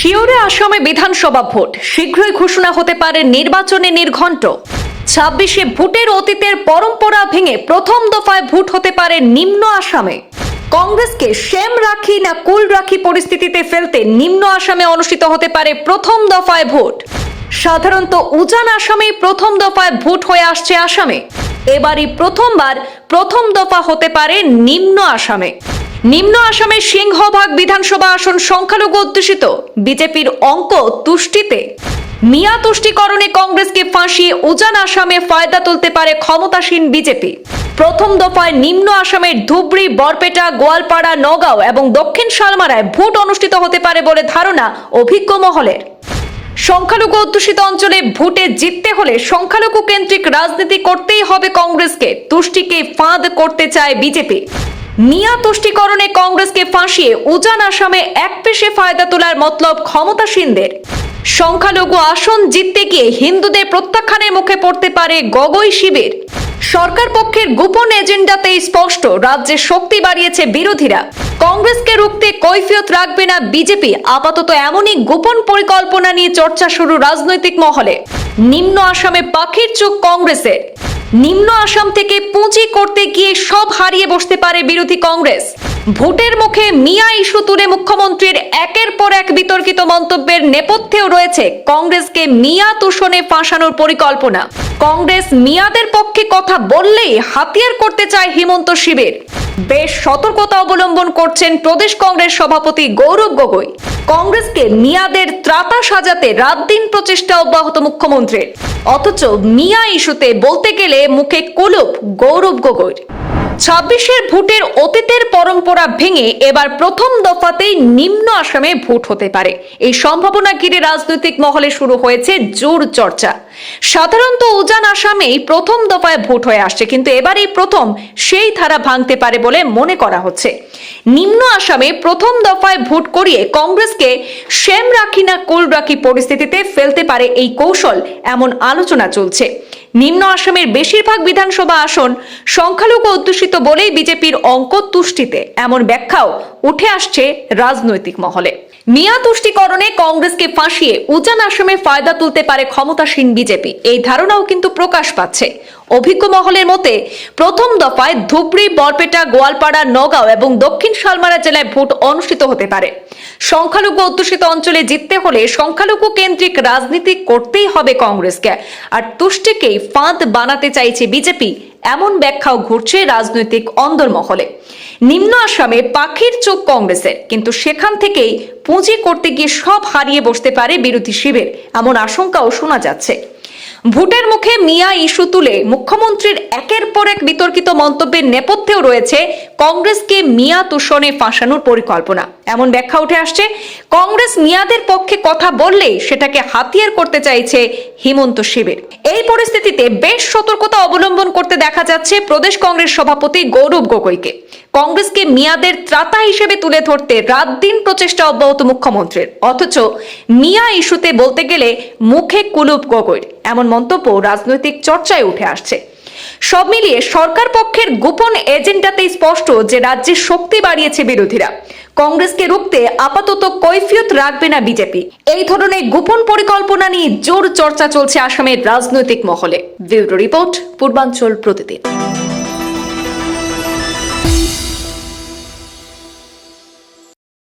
শিওরে আসামে বিধানসভা ভোট। শীঘ্রই ঘোষণা হতে পারে নির্বাচনে নির্ঘণ্ট। ছাব্বিশে ভোটের অতীতের পরম্পরা ভেঙে প্রথম দফায় ভোট হতে পারে নিম্ন আসামে। কংগ্রেসকে শ্যাম রাখি না কুল রাখি পরিস্থিতিতে ফেলতে নিম্ন আসামে অনুষ্ঠিত হতে পারে প্রথম দফায় ভোট। সাধারণত উজান আসামেই প্রথম দফায় ভোট হয়ে আসছে আসামে। এবারই প্রথমবার প্রথম দফা হতে পারে নিম্ন আসামে। নিম্ন আসামের সিংহভাগ বিধানসভা আসন সংখ্যালঘু অধ্যুষিত। বিজেপির অঙ্ক তুষ্টিতে। মিয়া তুষ্টিকরণে কংগ্রেসকে ফাঁসিয়ে উজান আসামে ফায়দা তুলতে পারে ক্ষমতাসীন বিজেপি। প্রথম দফায় নিম্ন আসামের ধুবড়ি, বরপেটা, গোয়ালপাড়া, নগাঁও এবং দক্ষিণ শালমারায় ভোট অনুষ্ঠিত হতে পারে বলে ধারণা অভিজ্ঞ মহলের। সংখ্যালঘু অধ্যুষিত অঞ্চলে ভোটে জিততে হলে সংখ্যালঘু কেন্দ্রিক রাজনীতি করতেই হবে কংগ্রেসকে। তুষ্টিকে ফাঁদ করতে চায় বিজেপি। মিয়া তুষ্টিকরণে কংগ্রেসকে ফাঁসিয়ে উজান আসামে এক পেশে ফায়দা তোলার মতলব ক্ষমতাসীনদের সংখ্যালঘু আসন জিততে গিয়ে হিন্দুদের প্রত্যাখ্যানের মুখে পড়তে পারে গগৈ শিবির। সরকার পক্ষের গোপন এজেন্ডাতেই স্পষ্ট, রাজ্যে শক্তি বাড়িয়েছে বিরোধীরা। কংগ্রেসকে রুখতে কৈফিয়ত রাখবে না বিজেপি, আপাতত এমনই গোপন পরিকল্পনা নিয়ে চর্চা শুরু রাজনৈতিক মহলে। নিম্ন আসামে পাখির চোখ কংগ্রেসের। নিম্ন আসাম থেকে পুঁজি করতে গিয়ে সব হারিয়ে বসতে পারে বিরোধী কংগ্রেস। ভোটের মুখে মিয়া ইস্যু তুলে মুখ্যমন্ত্রীর একের পর এক বিতর্কিত মন্তব্যের নেপথ্যেও রয়েছে কংগ্রেসকে মিয়া তোষণে ফাঁসানোর পরিকল্পনা। কংগ্রেস মিয়াদের পক্ষে কথা বললেই হাতিয়ার করতে চায় হিমন্ত শিবির। বেশ সতর্কতা অবলম্বন করছেন প্রদেশ কংগ্রেস সভাপতি গৌরব গগৈ। কংগ্রেসকে মিয়াদের ত্রাতা সাজাতে রাত দিন প্রচেষ্টা অব্যাহত মুখ্যমন্ত্রীর। অথচ মিয়া ইস্যুতে বলতে গেলে মুখে কুলুপ, গৌরব গগৈর। ছাব্বিশের ভোটের অতীতের পরম্পরা ভেঙে এবার প্রথম দফাতেই নিম্ন আসামে ভোট হতে পারে। এই সম্ভাবনা ঘিরে রাজনৈতিক মহলে শুরু হয়েছে জোর চর্চা। সাধারণত উজান আসামেই প্রথম দফায় ভোট হয়ে আসছে, কিন্তু এবারেই প্রথম সেই ধারা ভাঙতে পারে বলে মনে করা হচ্ছে। নিম্ন আসামে প্রথম দফায় ভোট করিয়ে কংগ্রেসকে শ্যাম রাখি না কুল রাখি পরিস্থিতিতে ফেলতে পারে এই কৌশল, এমন আলোচনা চলছে। নিম্ন আসামের বেশিরভাগ বিধানসভা আসন সংখ্যালঘু অধ্যুষিত বলেই বিজেপির অঙ্ক তুষ্টিতে। এমন ব্যাখ্যাও উঠে আসছে রাজনৈতিক মহলে। মিয়া তুষ্টিকরণে কংগ্রেসকে ফাঁসিয়ে উজান আসামে ফায়দা তুলতে পারে ক্ষমতাসীন বিজেপি। এই ধারণাও কিন্তু প্রকাশ পাচ্ছে। অভিজ্ঞ মহলের মতে, প্রথম দফায় ধুবড়ি, বরপেটা, গোয়ালপাড়া, নগাঁও এবং দক্ষিণ শালমারা জেলায় ভোট অনুষ্ঠিত হতে পারে। সংখ্যালঘু অধ্যুষিত অঞ্চলে জিততে হলে সংখ্যালঘু কেন্দ্রিক রাজনীতি করতেই হবে কংগ্রেসকে। আর তুষ্টিকেই ফাঁদ বানাতে চাইছে বিজেপি, এমন ব্যাখ্যাও ঘুরছে রাজনৈতিক অন্দরমহলে। নিম্ন আসামে পাখির চোখ কংগ্রেসের, কিন্তু সেখান থেকেই পুঁজি করতে গিয়ে সব হারিয়ে বসতে পারে বিরোধী শিবির, এমন আশঙ্কাও শোনা যাচ্ছে। ভোটের মুখে মিয়া ইস্যু তুলে মুখ্যমন্ত্রীর একের পর এক বিতর্কিত মন্তব্যের নেপথ্যেও রয়েছে কংগ্রেসকে মিয়া তোষণে ফাঁসানোর পরিকল্পনা। এমন ব্যাখ্যা উঠে আসছে, কংগ্রেস মিয়াদের পক্ষে কথা বললেই সেটাকে হাতিয়ার করতে চাইছে হিমন্ত শিবির। এই পরিস্থিতিতে বেশ সতর্কতা অবলম্বন করতে দেখা যাচ্ছে প্রদেশ কংগ্রেস সভাপতি গৌরব গগৈকে। কংগ্রেসকে মিয়াদের ত্রাতা হিসেবে তুলে ধরতে রাত দিন প্রচেষ্টা অব্যাহত মুখ্যমন্ত্রীর। অথচ মিয়া ইস্যুতে বলতে গেলে মুখে কুলুপ গগৈর। এমন মন্তব্য রাজনৈতিক চর্চায় উঠে আসছে। সব মিলিয়ে সরকার পক্ষের গোপন এজেন্ডাতেই স্পষ্ট যে রাজ্যে শক্তি বাড়িয়েছে বিরোধীরা। কংগ্রেসকে রুখতে আপাতত কৈফিয়ত রাখবে না বিজেপি। এই ধরনের গোপন পরিকল্পনা নিয়ে জোর চর্চা চলছে আসামের রাজনৈতিক মহলে। ব্যুরো রিপোর্ট, পূর্বাঞ্চল প্রতিদিন।